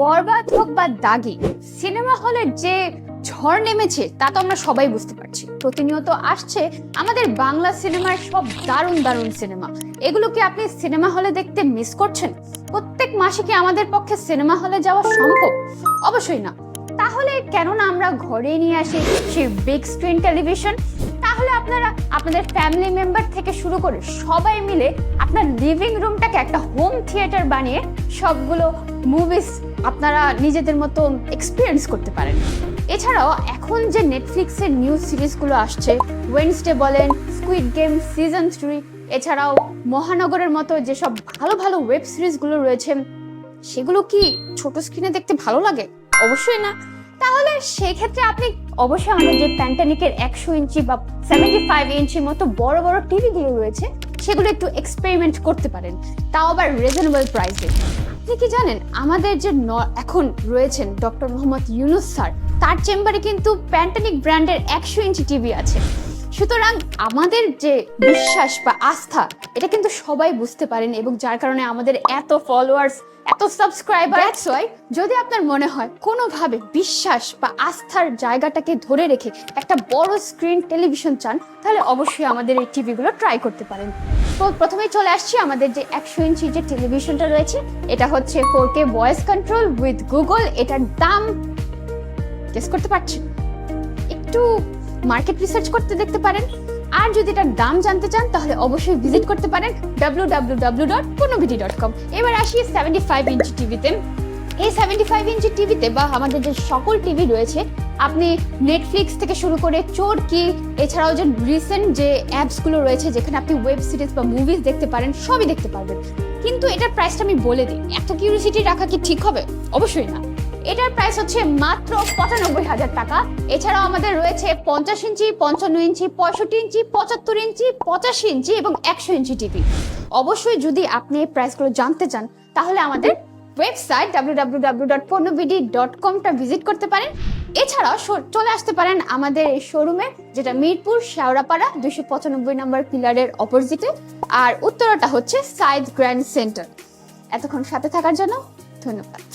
বরবাদ হোক বা দাগি, সিনেমা হলের যে ঝড় নেমেছে, তা তো আমরা সবাই বুঝতে পারছি। প্রতিনিয়ত আসছে আমাদের বাংলা সিনেমার সব দারুণ দারুণ সিনেমা। এগুলো কি আপনি সিনেমা হলে দেখতে মিস করছেন? প্রত্যেক মাসে কি আমাদের পক্ষে সিনেমা হলে যাওয়া সম্ভব? অবশ্যই না। তাহলে কেন না আমরা ঘরে নিয়ে আসি সেই বিগ স্ক্রিন টেলিভিশন তাহলে আপনারা আপনাদের ফ্যামিলি মেম্বার থেকে শুরু করে সবাই মিলে আপনার লিভিং রুমটাকে একটা হোম থিয়েটার বানিয়ে সবগুলো মুভিস আপনারা নিজেদের মতো এক্সপিরিয়েন্স করতে পারেন। এছাড়াও এখন যে নেটফ্লিক্সের নিউ সিরিজগুলো আসছে ওয়েনসডে বলেন স্কুইড গেম সিজন থ্রি এছাড়াও মহানগরের মতো যেসব ভালো ভালো ওয়েব সিরিজগুলো রয়েছে, সেগুলো কি ছোট স্ক্রিনে দেখতে ভালো লাগে? অবশ্যই না। তাহলে সেক্ষেত্রে আপনি অবশ্যই আমাদের যে প্যান্টানিকের একশো ইঞ্চি বা সেভেন্টি ফাইভ ইঞ্চির মতো বড় বড় টিভিগুলো রয়েছে, সেগুলো একটু এক্সপেরিমেন্ট করতে পারেন। তাও আবার রিজনেবল প্রাইসে আপনি কি জানেন, আমাদের যে এখন রয়েছেন ডক্টর মোহাম্মদ ইউনুস স্যার তার চেম্বারে কিন্তু প্যান্টানিক ব্র্যান্ডের একশো ইঞ্চি টিভি আছে। সুতরাং আমাদের যে বিশ্বাস বা আস্থা এটা কিন্তু সবাই বুঝতে পারেন এবং যার কারণে আমাদের এত ফলোয়ার্স এত সাবস্ক্রাইবার দ্যাটস ওয়াই যদি আপনার মনে হয় কোনোভাবে বিশ্বাস বা আস্থার জায়গাটাকে ধরে রেখে একটা বড় স্ক্রিন টেলিভিশন চান তাহলে অবশ্যই আমাদের এই টিভিগুলো ট্রাই করতে পারেন। তো প্রথমেই চলে আসছি আমাদের যে একশো ইঞ্চি যে টেলিভিশনটা রয়েছে এটা হচ্ছে four K voice control with Google এটার দাম গেস করতে পারছেন? একটু মার্কেট রিসার্চ করতে দেখতে পারেন। আর যদি এটার দাম জানতে চান, তাহলে অবশ্যই ভিজিট করতে পারেন ডাব্লিউ ডট ডট কম এবার আসি সেভেন্টি ফাইভ ইঞ্চি টিভিতে এই সেভেন্টি ফাইভ ইঞ্চি টিভিতে বা আমাদের যে সকল টিভি রয়েছে, আপনি নেটফ্লিক্স থেকে শুরু করে চোর কি এছাড়াও যে রিসেন্ট যে অ্যাপসগুলো রয়েছে, যেখানে আপনি ওয়েব সিরিজ বা মুভিজ দেখতে পারেন, সবই দেখতে পারবেন। কিন্তু এটার প্রাইসটা আমি বলে দিই, এত কিউরিসিটি রাখা কি ঠিক হবে? অবশ্যই না। এটার প্রাইস হচ্ছে মাত্র পঁচানব্বই হাজার টাকা। এছাড়াও আমাদের রয়েছে পঞ্চাশ ইঞ্চি, পঞ্চান্ন ইঞ্চি, পঁয়ষট্টি ইঞ্চি, পঁচাত্তর ইঞ্চি, পঁচাশি ইঞ্চি এবং একশো ইঞ্চি টিভি অবশ্যই যদি আপনি এই প্রাইসগুলো জানতে চান, তাহলে আমাদের ওয়েবসাইট ডট কমটা ভিজিট করতে পারেন। এছাড়াও চলে আসতে পারেন আমাদের এই শোরুমে যেটা মিরপুর শেওড়াপাড়া দুইশো পঁচানব্বই নম্বর পিলারের অপোজিটে আর উত্তরটা হচ্ছে সাইদ গ্র্যান্ড সেন্টার এতক্ষণ সাথে থাকার জন্য ধন্যবাদ।